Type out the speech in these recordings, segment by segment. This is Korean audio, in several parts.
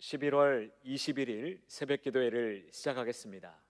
11월 21일 새벽 기도회를 시작하겠습니다.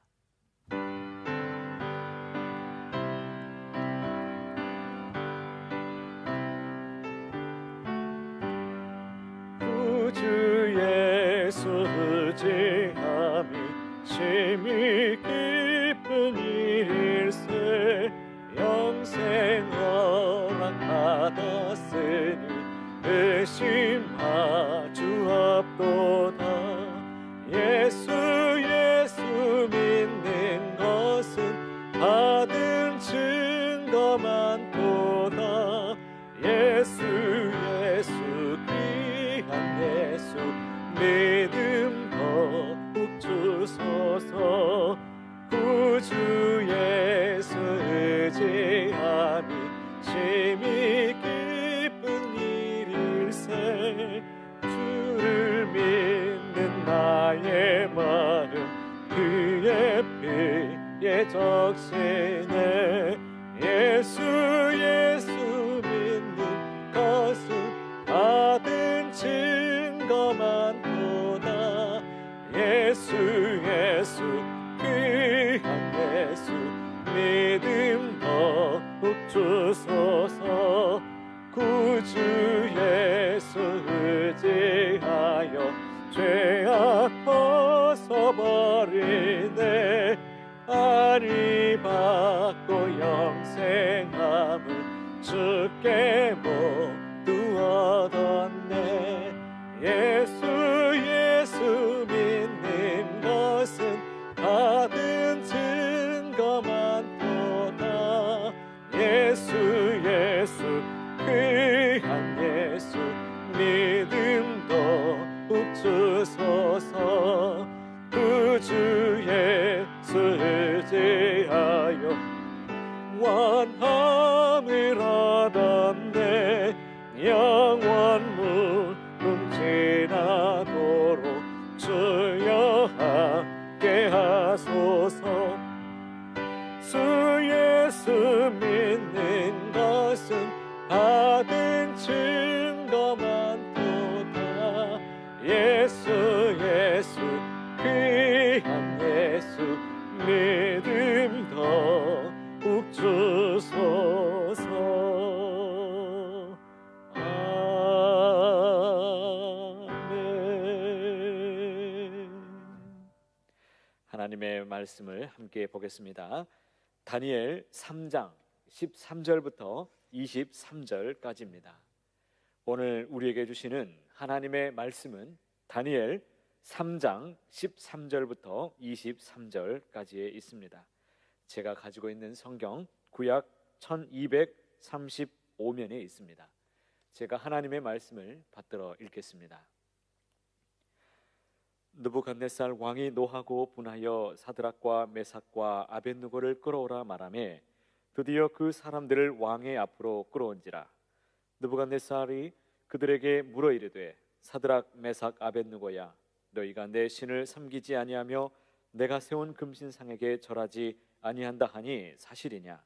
깊 그의 피에 적시네 예수 예수 믿는 것은 받은 증거만 보다 예수 예수 귀한 예수 믿음 더욱 주소서 버리네. 아리 받고 영생함을 주께 함께 보겠습니다. 다니엘 3장 13절부터 23절까지입니다. 오늘 우리에게 주시는 하나님의 말씀은 다니엘 3장 13절부터 23절까지에 있습니다. 제가 가지고 있는 성경 구약 1235면에 있습니다. 제가 하나님의 말씀을 받들어 읽겠습니다. 느부갓네살 왕이 노하고 분하여 사드락과 메삭과 아벤누고를 끌어오라 말하매 드디어 그 사람들을 왕의 앞으로 끌어온지라. 느부갓네살이 그들에게 물어 이르되 사드락 메삭 아벳누고야 너희가 내 신을 섬기지 아니하며 내가 세운 금신상에게 절하지 아니한다 하니 사실이냐?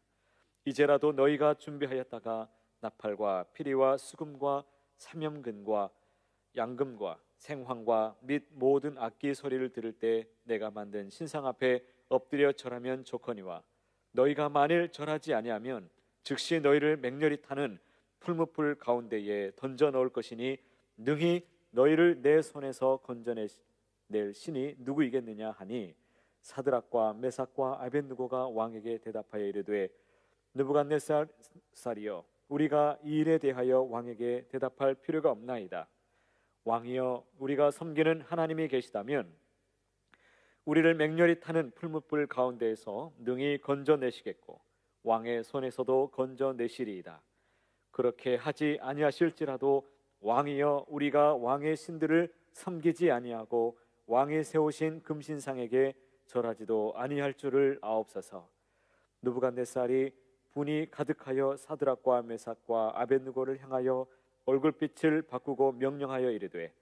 이제라도 너희가 준비하였다가 나팔과 피리와 수금과 삼염근과 양금과 생황과 및 모든 악기 소리를 들을 때 내가 만든 신상 앞에 엎드려 절하면 좋거니와 너희가 만일 절하지 아니하면 즉시 너희를 맹렬히 타는 풀무불 가운데에 던져 넣을 것이니 능히 너희를 내 손에서 건져낼 신이 누구이겠느냐 하니 사드락과 메삭과 아벤누고가 왕에게 대답하여 이르되 느부갓네살이여 우리가 이 일에 대하여 왕에게 대답할 필요가 없나이다 왕이여 우리가 섬기는 하나님이 계시다면 우리를 맹렬히 타는 풀무불 가운데에서 능히 건져내시겠고 왕의 손에서도 건져내시리이다. 그렇게 하지 아니하실지라도 왕이여 우리가 왕의 신들을 섬기지 아니하고 왕이 세우신 금신상에게 절하지도 아니할 줄을 아옵소서. 느부갓네살이 분이 가득하여 사드락과 메삭과 아벤누고를 향하여 얼굴빛을 바꾸고 명령하여 이르되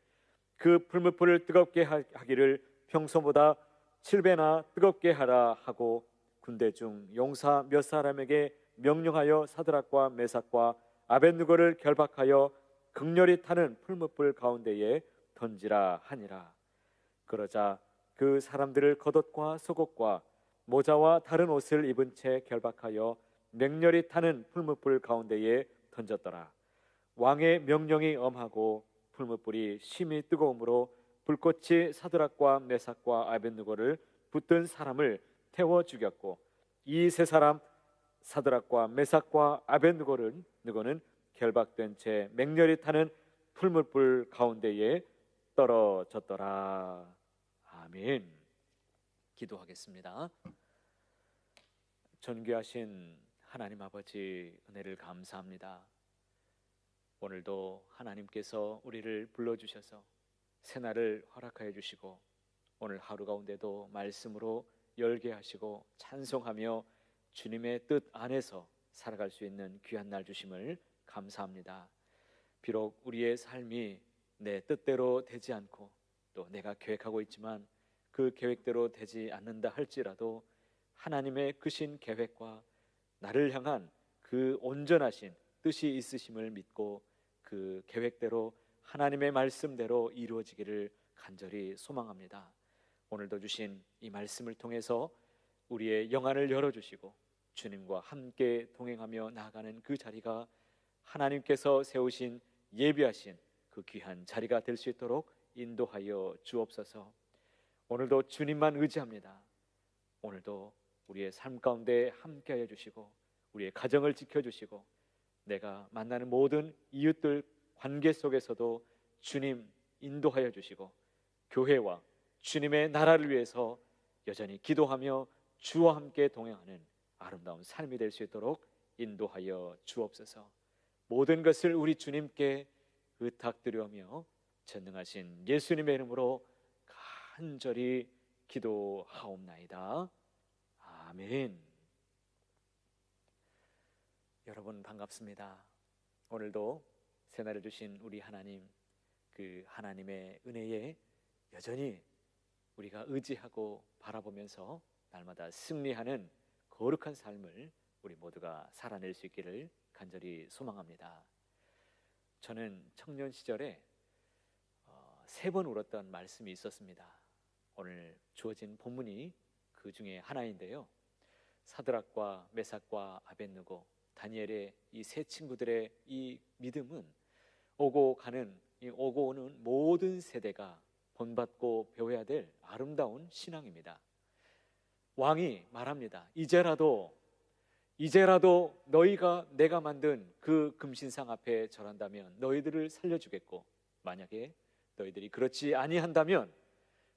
그 풀무불을 뜨겁게 하- 하기를 평소보다 7배나 뜨겁게 하라 하고 군대 중 용사 몇 사람에게 명령하여 사드락과 메삭과 아벤누고를 결박하여 극렬히 타는 풀무불 가운데에 던지라 하니라. 그러자 그 사람들을 겉옷과 속옷과 모자와 다른 옷을 입은 채 결박하여 맹렬히 타는 풀무불 가운데에 던졌더라 왕의 명령이 엄하고 풀무불이 심히 뜨거움으로 불꽃이 사드락과 메삭과 아벤누고를 붙든 사람을 태워 죽였고 이 세 사람 사드락과 메삭과 아벤누고는 누고는 결박된 채 맹렬히 타는 풀무불 가운데에 떨어졌더라. 아멘. 기도하겠습니다. 전귀하신 하나님 아버지 은혜를 감사합니다. 오늘도 하나님께서 우리를 불러 주셔서 새날을 허락하여 주시고 오늘 하루 가운데도 말씀으로 열게 하시고 찬송하며 주님의 뜻 안에서 살아갈 수 있는 귀한 날 주심을 감사합니다. 비록 우리의 삶이 내 뜻대로 되지 않고 또 내가 계획하고 있지만 그 계획대로 되지 않는다 할지라도 하나님의 크신 계획과 나를 향한 그 온전하신 뜻이 있으심을 믿고 그 계획대로 하나님의 말씀대로 이루어지기를 간절히 소망합니다. 오늘도 주신 이 말씀을 통해서 우리의 영안을 열어 주시고 주님과 함께 동행하며 나아가는 그 자리가 하나님께서 세우신 예비하신 그 귀한 자리가 될 수 있도록 인도하여 주옵소서. 오늘도 주님만 의지합니다. 오늘도 우리의 삶 가운데 함께하여 주시고 우리의 가정을 지켜 주시고 내가 만나는 모든 이웃들 관계 속에서도 주님 인도하여 주시고 교회와 주님의 나라를 위해서 여전히 기도하며 주와 함께 동행하는 아름다운 삶이 될 수 있도록 인도하여 주옵소서. 모든 것을 우리 주님께 의탁드려며 전능하신 예수님의 이름으로 간절히 기도하옵나이다. 아멘. 여러분 반갑습니다. 오늘도 새날을 주신 우리 하나님 그 하나님의 은혜에 여전히 우리가 의지하고 바라보면서 날마다 승리하는 거룩한 삶을 우리 모두가 살아낼 수 있기를 간절히 소망합니다. 저는 청년 시절에 어, 세번 울었던 말씀이 있었습니다. 오늘 주어진 본문이 그 중에 하나인데요. 사드락과 메삭과 아벤누고 다니엘의 이 세 친구들의 이 믿음은 오고 가는 이 오고 오는 모든 세대가 본받고 배워야 될 아름다운 신앙입니다. 왕이 말합니다. 이제라도 이제라도 너희가 내가 만든 그 금신상 앞에 절한다면 너희들을 살려주겠고 만약에 너희들이 그렇지 아니한다면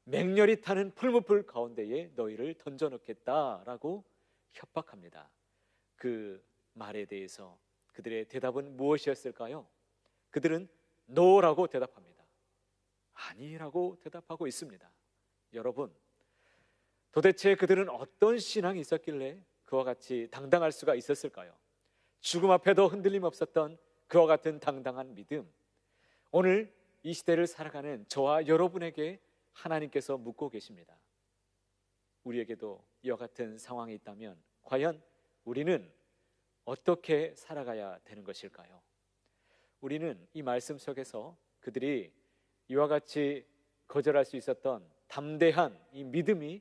맹렬히 타는 풀무불 가운데에 너희를 던져놓겠다라고 협박합니다. 그 말에 대해서 그들의 대답은 무엇이었을까요? 그들은 노라고 대답합니다. 아니라고 대답하고 있습니다. 여러분, 도대체 그들은 어떤 신앙이 있었길래 그와 같이 당당할 수가 있었을까요? 죽음 앞에도 흔들림 없었던 그와 같은 당당한 믿음. 오늘 이 시대를 살아가는 저와 여러분에게 하나님께서 묻고 계십니다. 우리에게도 이와 같은 상황이 있다면 과연 우리는 어떻게 살아가야 되는 것일까요? 우리는 이 말씀 속에서 그들이 이와 같이 거절할 수 있었던 담대한 이 믿음이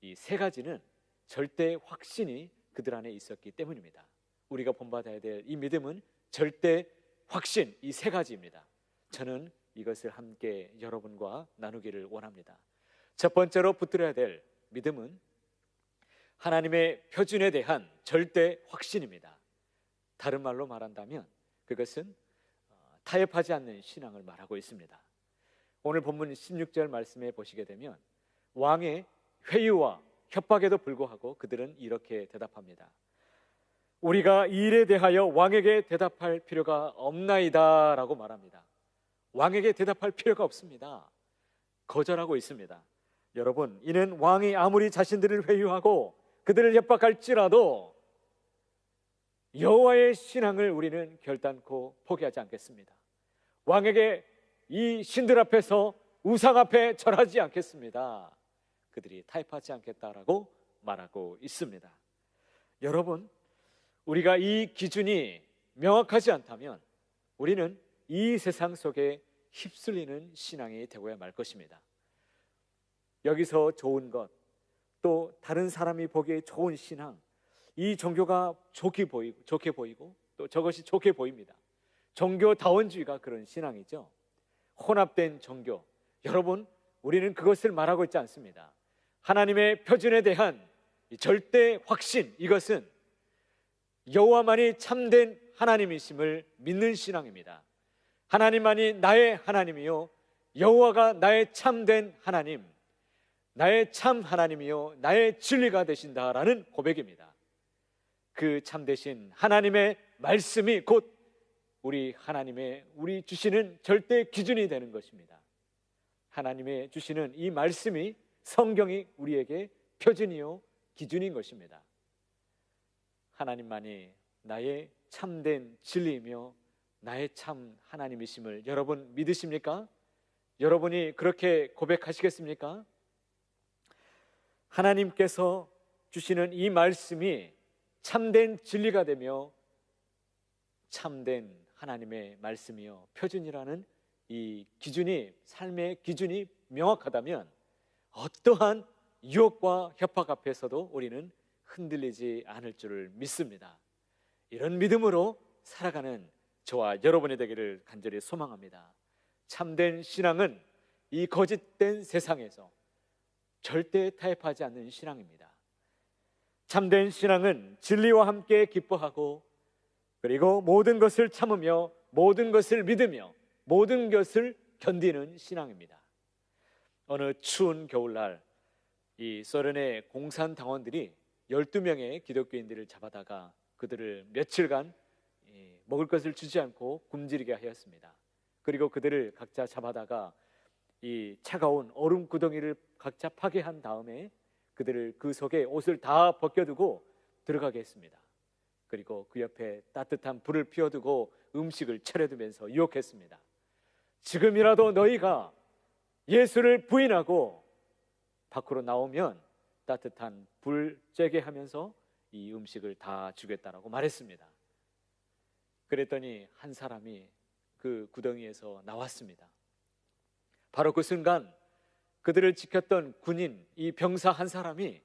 이 세 가지는 절대 확신이 그들 안에 있었기 때문입니다. 우리가 본받아야 될 이 믿음은 절대 확신 이 세 가지입니다. 저는 이것을 함께 여러분과 나누기를 원합니다. 첫 번째로 붙들어야 될 믿음은 하나님의 표준에 대한 절대 확신입니다. 다른 말로 말한다면 그것은 어, 타협하지 않는 신앙을 말하고 있습니다. 오늘 본문 16절 말씀에 보시게 되면 왕의 회유와 협박에도 불구하고 그들은 이렇게 대답합니다. 우리가 이 일에 대하여 왕에게 대답할 필요가 없나이다 라고 말합니다. 왕에게 대답할 필요가 없습니다. 거절하고 있습니다. 여러분, 이는 왕이 아무리 자신들을 회유하고 그들을 협박할지라도 여호와의 신앙을 우리는 결단코 포기하지 않겠습니다. 왕에게 이 신들 앞에서 우상 앞에 절하지 않겠습니다. 그들이 타협하지 않겠다라고 말하고 있습니다. 여러분, 우리가 이 기준이 명확하지 않다면 우리는 이 세상 속에 휩쓸리는 신앙이 되고야 말 것입니다. 여기서 좋은 것, 또 다른 사람이 보기에 좋은 신앙, 이 종교가 좋게 보이고 좋게 보이고 또 저것이 좋게 보입니다. 종교다원주의가 그런 신앙이죠. 혼합된 종교. 여러분, 우리는 그것을 말하고 있지 않습니다. 하나님의 표준에 대한 이 절대 확신 이것은 여호와만이 참된 하나님이심을 믿는 신앙입니다. 하나님만이 나의 하나님이요 여호와가 나의 참된 하나님, 나의 참 하나님이요 나의 진리가 되신다라는 고백입니다. 그 참 되신 하나님의 말씀이 곧 우리 하나님의 우리 주시는 절대 기준이 되는 것입니다. 하나님의 주시는 이 말씀이 성경이 우리에게 표준이요 기준인 것입니다. 하나님만이 나의 참된 진리이며 나의 참 하나님이심을 여러분 믿으십니까? 여러분이 그렇게 고백하시겠습니까? 하나님께서 주시는 이 말씀이 참된 진리가 되며 참된 하나님의 말씀이요 표준이라는 이 기준이 삶의 기준이 명확하다면 어떠한 유혹과 협박 앞에서도 우리는 흔들리지 않을 줄을 믿습니다. 이런 믿음으로 살아가는 저와 여러분이 되기를 간절히 소망합니다. 참된 신앙은 이 거짓된 세상에서 절대 타협하지 않는 신앙입니다. 참된 신앙은 진리와 함께 기뻐하고 그리고 모든 것을 참으며 모든 것을 믿으며 모든 것을 견디는 신앙입니다. 어느 추운 겨울날 이 소련의 공산 당원들이 12명의 기독교인들을 잡아다가 그들을 며칠간 이 먹을 것을 주지 않고 굶주리게 하였습니다. 그리고 그들을 각자 잡아다가 이 차가운 얼음 구덩이를 각자 파괴한 다음에 그들을 그 속에 옷을 다 벗겨두고 들어가게 했습니다. 그리고 그 옆에 따뜻한 불을 피워두고 음식을 차려두면서 유혹했습니다. 지금이라도 너희가 예수를 부인하고 밖으로 나오면 따뜻한 불 쬐게 하면서 이 음식을 다 주겠다라고 말했습니다. 그랬더니 한 사람이 그 구덩이에서 나왔습니다. 바로 그 순간 그들을 지켰던 군인 이 병사 한 사람이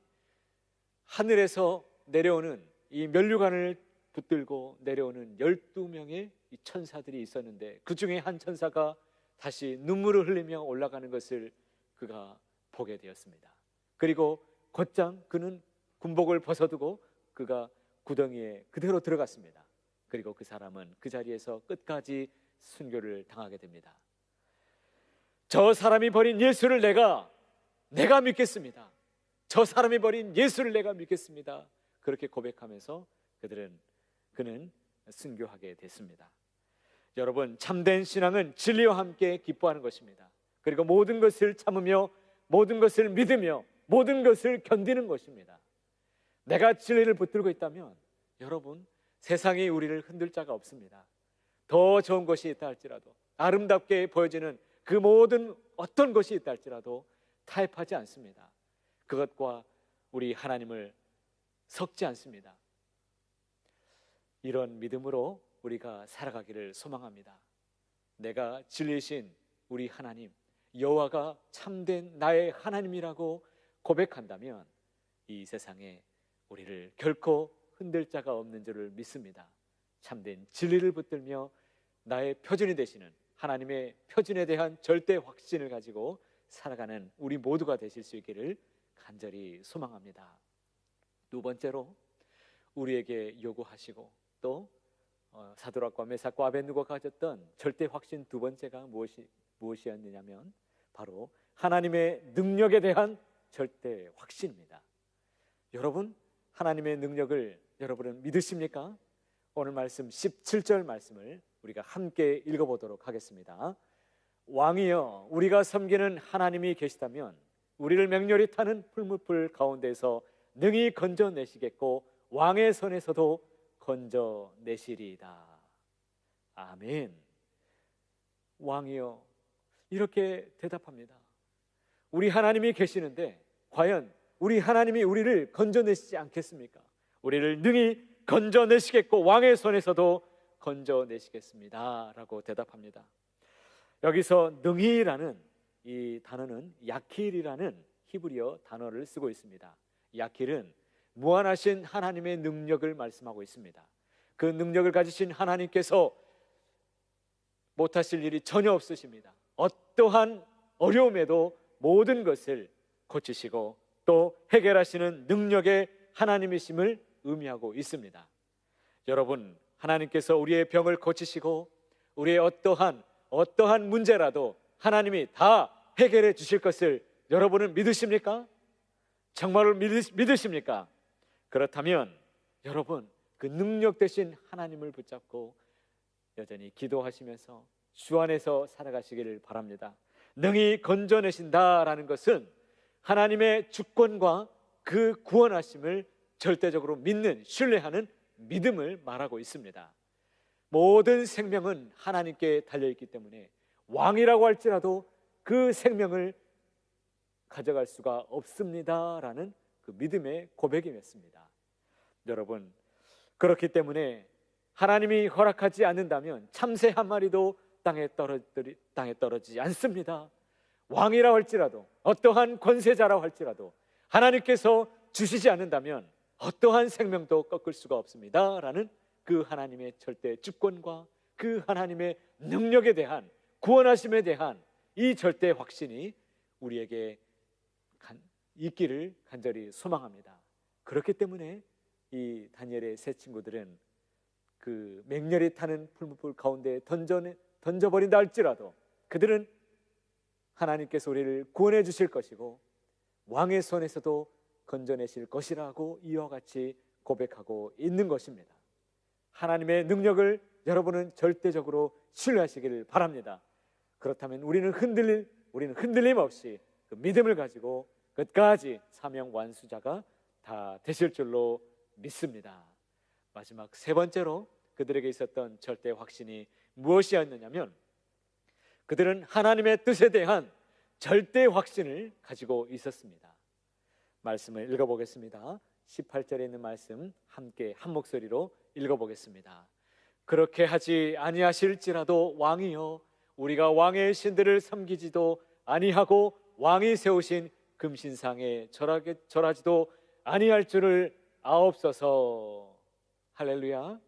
하늘에서 내려오는 이 면류관을 붙들고 내려오는 12명의 이 천사들이 있었는데 그 중에 한 천사가 다시 눈물을 흘리며 올라가는 것을 그가 보게 되었습니다. 그리고 곧장 그는 군복을 벗어두고 그가 구덩이에 그대로 들어갔습니다. 그리고 그 사람은 그 자리에서 끝까지 순교를 당하게 됩니다. 저 사람이 버린 예수를 내가 내가 믿겠습니다. 저 사람이 버린 예수를 내가 믿겠습니다. 그렇게 고백하면서 그들은 그는 순교하게 됐습니다. 여러분 참된 신앙은 진리와 함께 기뻐하는 것입니다. 그리고 모든 것을 참으며 모든 것을 믿으며 모든 것을 견디는 것입니다. 내가 진리를 붙들고 있다면 여러분 세상이 우리를 흔들 자가 없습니다. 더 좋은 것이 있다 할지라도 아름답게 보여지는 그 모든 어떤 것이 있다 할지라도 타협하지 않습니다. 그것과 우리 하나님을 섞지 않습니다. 이런 믿음으로 우리가 살아가기를 소망합니다. 내가 진리신 우리 하나님 여호와가 참된 나의 하나님이라고 고백한다면 이 세상에 우리를 결코 흔들 자가 없는 줄을 믿습니다. 참된 진리를 붙들며 나의 표준이 되시는 하나님의 표준에 대한 절대 확신을 가지고 살아가는 우리 모두가 되실 수 있기를 간절히 소망합니다. 두 번째로 우리에게 요구하시고 또 어, 사도락과 메삭과 아벤누고가 가졌던 절대 확신 두 번째가 무엇이 무엇이었느냐면 바로 하나님의 능력에 대한 절대 확신입니다. 여러분 하나님의 능력을 여러분은 믿으십니까? 오늘 말씀 17절 말씀을 우리가 함께 읽어보도록 하겠습니다. 왕이여 우리가 섬기는 하나님이 계시다면 우리를 맹렬히 타는 풀무불 가운데서 능히 건져내시겠고 왕의 손에서도 건져내시리이다. 아멘. 왕이여 이렇게 대답합니다. 우리 하나님이 계시는데 과연 우리 하나님이 우리를 건져내시지 않겠습니까? 우리를 능히 건져내시겠고 왕의 손에서도 건져내시겠습니다 라고 대답합니다. 여기서 능히라는 이 단어는 야킬이라는 히브리어 단어를 쓰고 있습니다. 야킬은 무한하신 하나님의 능력을 말씀하고 있습니다. 그 능력을 가지신 하나님께서 못하실 일이 전혀 없으십니다. 어떠한 어려움에도 모든 것을 고치시고 또 해결하시는 능력의 하나님이심을 의미하고 있습니다. 여러분, 하나님께서 우리의 병을 고치시고 우리의 어떠한 어떠한 문제라도 하나님이 다 해결해 주실 것을 여러분은 믿으십니까? 정말로 믿으 십니까? 그렇다면 여러분 그 능력 대신 하나님을 붙잡고 여전히 기도하시면서 주 안에서 살아가시기를 바랍니다. 능히 건져내신다라는 것은 하나님의 주권과 그 구원하심을 절대적으로 믿는 신뢰하는 믿음을 말하고 있습니다. 모든 생명은 하나님께 달려 있기 때문에 왕이라고 할지라도 그 생명을 가져갈 수가 없습니다라는 그 믿음의 고백이었습니다. 여러분 그렇기 때문에 하나님이 허락하지 않는다면 참새 한 마리도 땅에 떨어지 땅에 떨어지지 않습니다. 왕이라 할지라도 어떠한 권세자라 할지라도 하나님께서 주시지 않는다면 어떠한 생명도 꺾을 수가 없습니다 라는 그 하나님의 절대 주권과 그 하나님의 능력에 대한 구원하심에 대한 이 절대 확신이 우리에게 있기를 간절히 소망합니다. 그렇기 때문에 이 다니엘의 세 친구들은 그 맹렬히 타는 풀무불 가운데 던져 던져버린다 할지라도 그들은 하나님께서 우리를 구원해 주실 것이고 왕의 손에서도 건져내실 것이라고 이와 같이 고백하고 있는 것입니다. 하나님의 능력을 여러분은 절대적으로 신뢰하시기를 바랍니다. 그렇다면 우리는 흔들릴 우리는 흔들림 없이 그 믿음을 가지고 끝까지 사명 완수자가 다 되실 줄로 믿습니다. 마지막 세 번째로 그들에게 있었던 절대 확신이 무엇이었느냐면 그들은 하나님의 뜻에 대한 절대 확신을 가지고 있었습니다. 말씀을 읽어보겠습니다. 18절에 있는 말씀 함께 한 목소리로 읽어보겠습니다. 그렇게 하지 아니하실지라도 왕이여 우리가 왕의 신들을 섬기지도 아니하고 왕이 세우신 금신상에 절하게 절하지도 아니할 줄을 아옵소서. 할렐루야.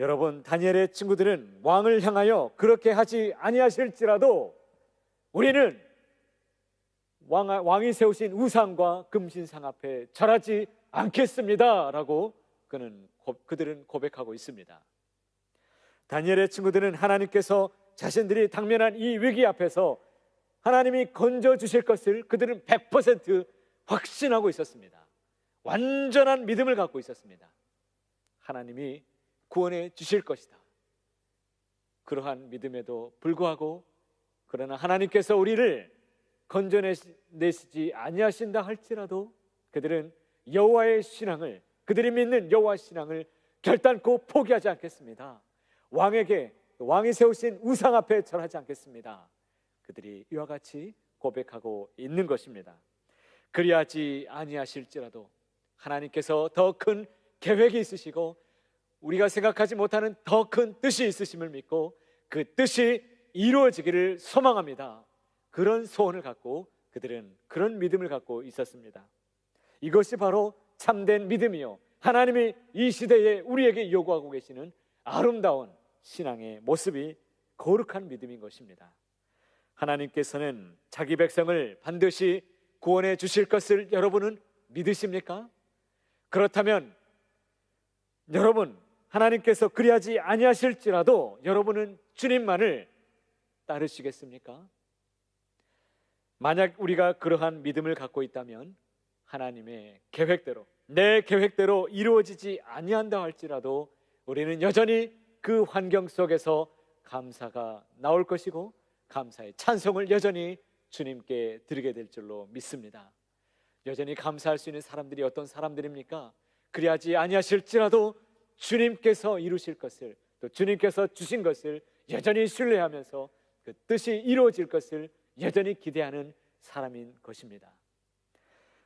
여러분 다니엘의 친구들은 왕을 향하여 그렇게 하지 아니하실지라도 우리는 왕, 왕이 세우신 우상과 금신상 앞에 절하지 않겠습니다 라고 그는 그들은 고백하고 있습니다. 다니엘의 친구들은 하나님께서 자신들이 당면한 이 위기 앞에서 하나님이 건져 주실 것을 그들은 100% 확신하고 있었습니다. 완전한 믿음을 갖고 있었습니다. 하나님이 구원해 주실 것이다. 그러한 믿음에도 불구하고 그러나 하나님께서 우리를 건져내시지 아니하신다 할지라도 그들은 여호와의 신앙을 그들이 믿는 여호와 신앙을 결단코 포기하지 않겠습니다. 왕에게 왕이 세우신 우상 앞에 절하지 않겠습니다. 그들이 이와 같이 고백하고 있는 것입니다. 그리하지 아니하실지라도 하나님께서 더 큰 계획이 있으시고 우리가 생각하지 못하는 더 큰 뜻이 있으심을 믿고 그 뜻이 이루어지기를 소망합니다. 그런 소원을 갖고 그들은 그런 믿음을 갖고 있었습니다. 이것이 바로 참된 믿음이요. 하나님이 이 시대에 우리에게 요구하고 계시는 아름다운 신앙의 모습이 거룩한 믿음인 것입니다. 하나님께서는 자기 백성을 반드시 구원해 주실 것을 여러분은 믿으십니까? 그렇다면 여러분 하나님께서 그리하지 아니하실지라도 여러분은 주님만을 따르시겠습니까? 만약 우리가 그러한 믿음을 갖고 있다면 하나님의 계획대로 내 계획대로 이루어지지 아니한다 할지라도 우리는 여전히 그 환경 속에서 감사가 나올 것이고 감사의 찬송을 여전히 주님께 드리게 될 줄로 믿습니다. 여전히 감사할 수 있는 사람들이 어떤 사람들입니까? 그리하지 아니하실지라도 주님께서 이루실 것을 또 주님께서 주신 것을 여전히 신뢰하면서 그 뜻이 이루어질 것을 여전히 기대하는 사람인 것입니다.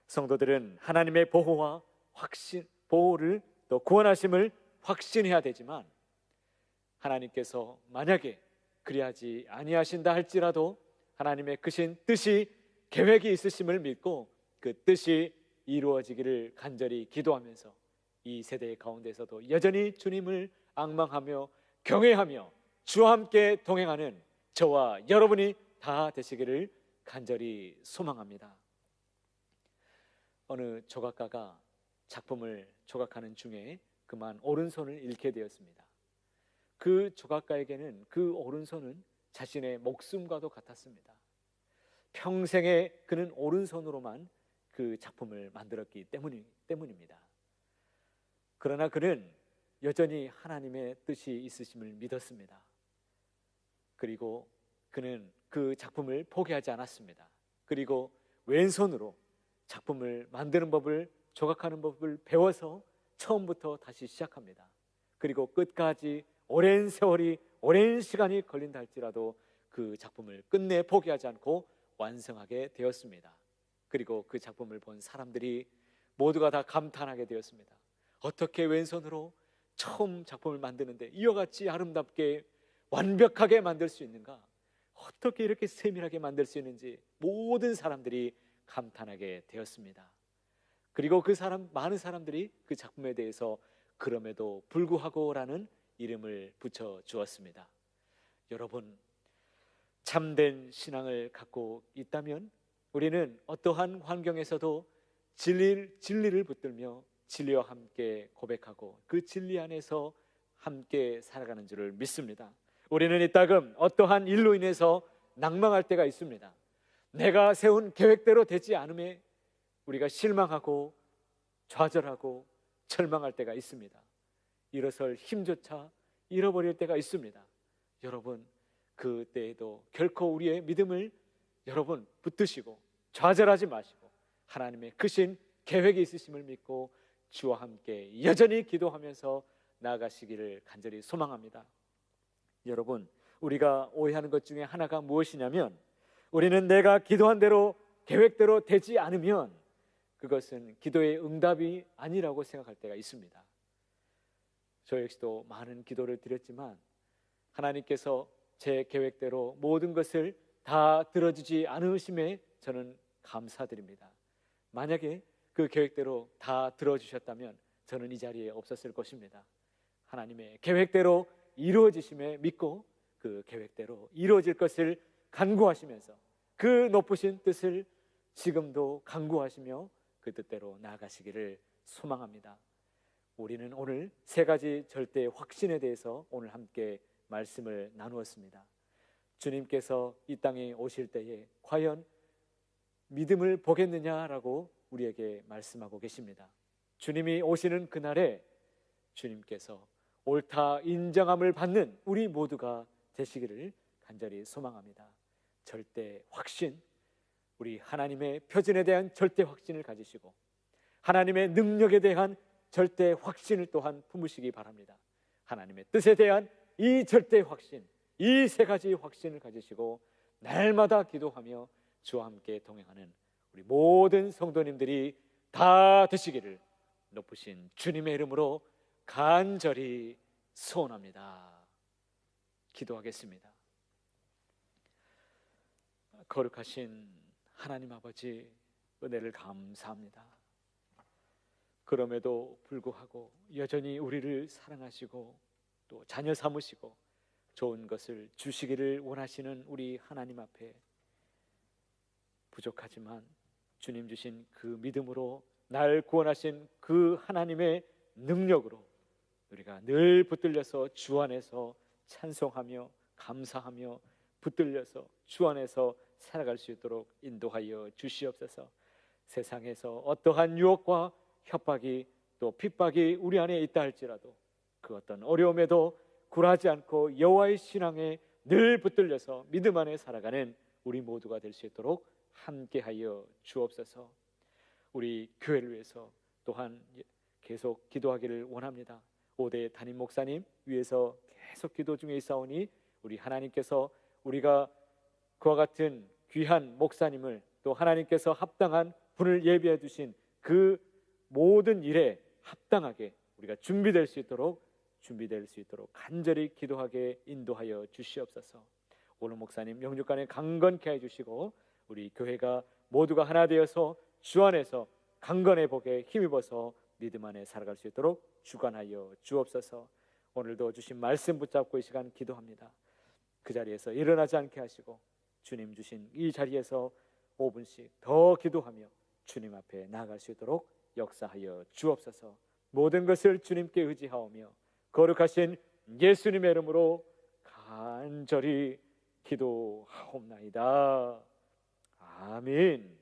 성도들은 하나님의 보호와 확신 보호를 또 구원하심을 확신해야 되지만 하나님께서 만약에 그리하지 아니하신다 할지라도 하나님의 크신 뜻이 계획이 있으심을 믿고 그 뜻이 이루어지기를 간절히 기도하면서 이 세대 가운데서도 여전히 주님을 악망하며 경외하며 주와 함께 동행하는 저와 여러분이 다 되시기를 간절히 소망합니다. 어느 조각가가 작품을 조각하는 중에 그만 오른손을 잃게 되었습니다. 그 조각가에게는 그 오른손은 자신의 목숨과도 같았습니다. 평생에 그는 오른손으로만 그 작품을 만들었기 때문이, 때문입니다. 그러나 그는 여전히 하나님의 뜻이 있으심을 믿었습니다. 그리고 그는 그 작품을 포기하지 않았습니다. 그리고 왼손으로 작품을 만드는 법을 조각하는 법을 배워서 처음부터 다시 시작합니다. 그리고 끝까지 오랜 세월이 오랜 시간이 걸린다 할지라도 그 작품을 끝내 포기하지 않고 완성하게 되었습니다. 그리고 그 작품을 본 사람들이 모두가 다 감탄하게 되었습니다. 어떻게 왼손으로 처음 작품을 만드는데 이와 같이 아름답게 완벽하게 만들 수 있는가? 어떻게 이렇게 세밀하게 만들 수 있는지 모든 사람들이 감탄하게 되었습니다. 그리고 그 사람 많은 사람들이 그 작품에 대해서 그럼에도 불구하고라는 이름을 붙여 주었습니다. 여러분 참된 신앙을 갖고 있다면 우리는 어떠한 환경에서도 진리, 진리를 붙들며 진리와 함께 고백하고 그 진리 안에서 함께 살아가는 줄을 믿습니다. 우리는 이따금 어떠한 일로 인해서 낭망할 때가 있습니다. 내가 세운 계획대로 되지 않음에 우리가 실망하고 좌절하고 절망할 때가 있습니다. 일어설 힘조차 잃어버릴 때가 있습니다. 여러분 그때에도 결코 우리의 믿음을 여러분 붙드시고 좌절하지 마시고 하나님의 크신 계획이 있으심을 믿고 주와 함께 여전히 기도하면서 나아가시기를 간절히 소망합니다. 여러분 우리가 오해하는 것 중에 하나가 무엇이냐면 우리는 내가 기도한 대로 계획대로 되지 않으면 그것은 기도의 응답이 아니라고 생각할 때가 있습니다. 저 역시도 많은 기도를 드렸지만 하나님께서 제 계획대로 모든 것을 다 들어주지 않으심에 저는 감사드립니다. 만약에 그 계획대로 다 들어주셨다면 저는 이 자리에 없었을 것입니다. 하나님의 계획대로 이루어지심에 믿고 그 계획대로 이루어질 것을 간구하시면서 그 높으신 뜻을 지금도 간구하시며 그 뜻대로 나아가시기를 소망합니다. 우리는 오늘 세 가지 절대 확신에 대해서 오늘 함께 말씀을 나누었습니다. 주님께서 이 땅에 오실 때에 과연 믿음을 보겠느냐라고 우리에게 말씀하고 계십니다. 주님이 오시는 그날에 주님께서 옳다 인정함을 받는 우리 모두가 되시기를 간절히 소망합니다. 절대 확신, 우리 하나님의 표준에 대한 절대 확신을 가지시고 하나님의 능력에 대한 절대 확신을 또한 품으시기 바랍니다. 하나님의 뜻에 대한 이 절대 확신, 이 세 가지 확신을 가지시고 날마다 기도하며 주와 함께 동행하는 우리 모든 성도님들이 다 되시기를 높으신 주님의 이름으로 간절히 소원합니다. 기도하겠습니다. 거룩하신 하나님 아버지 은혜를 감사합니다. 그럼에도 불구하고 여전히 우리를 사랑하시고 또 자녀 삼으시고 좋은 것을 주시기를 원하시는 우리 하나님 앞에 부족하지만 주님 주신 그 믿음으로 날 구원하신 그 하나님의 능력으로 우리가 늘 붙들려서 주 안에서 찬송하며 감사하며 붙들려서 주 안에서 살아갈 수 있도록 인도하여 주시옵소서. 세상에서 어떠한 유혹과 협박이 또 핍박이 우리 안에 있다 할지라도 그 어떤 어려움에도 굴하지 않고 여호와의 신앙에 늘 붙들려서 믿음 안에 살아가는 우리 모두가 될 수 있도록 함께하여 주옵소서. 우리 교회를 위해서 또한 계속 기도하기를 원합니다. 오대 담임 목사님 위해서 계속 기도 중에 있사오니 우리 하나님께서 우리가 그와 같은 귀한 목사님을 또 하나님께서 합당한 분을 예비해 두신 그 모든 일에 합당하게 우리가 준비될 수 있도록 준비될 수 있도록 간절히 기도하게 인도하여 주시옵소서. 오늘 목사님 영육간에 강건케 해 주시고 우리 교회가 모두가 하나 되어서 주 안에서 강건해 보게 힘입어서 믿음 안에 살아갈 수 있도록 주관하여 주옵소서. 오늘도 주신 말씀 붙잡고 이 시간 기도합니다. 그 자리에서 일어나지 않게 하시고 주님 주신 이 자리에서 5분씩 더 기도하며 주님 앞에 나아갈 수 있도록 역사하여 주옵소서. 모든 것을 주님께 의지하오며 거룩하신 예수님의 이름으로 간절히 기도하옵나이다. 아멘.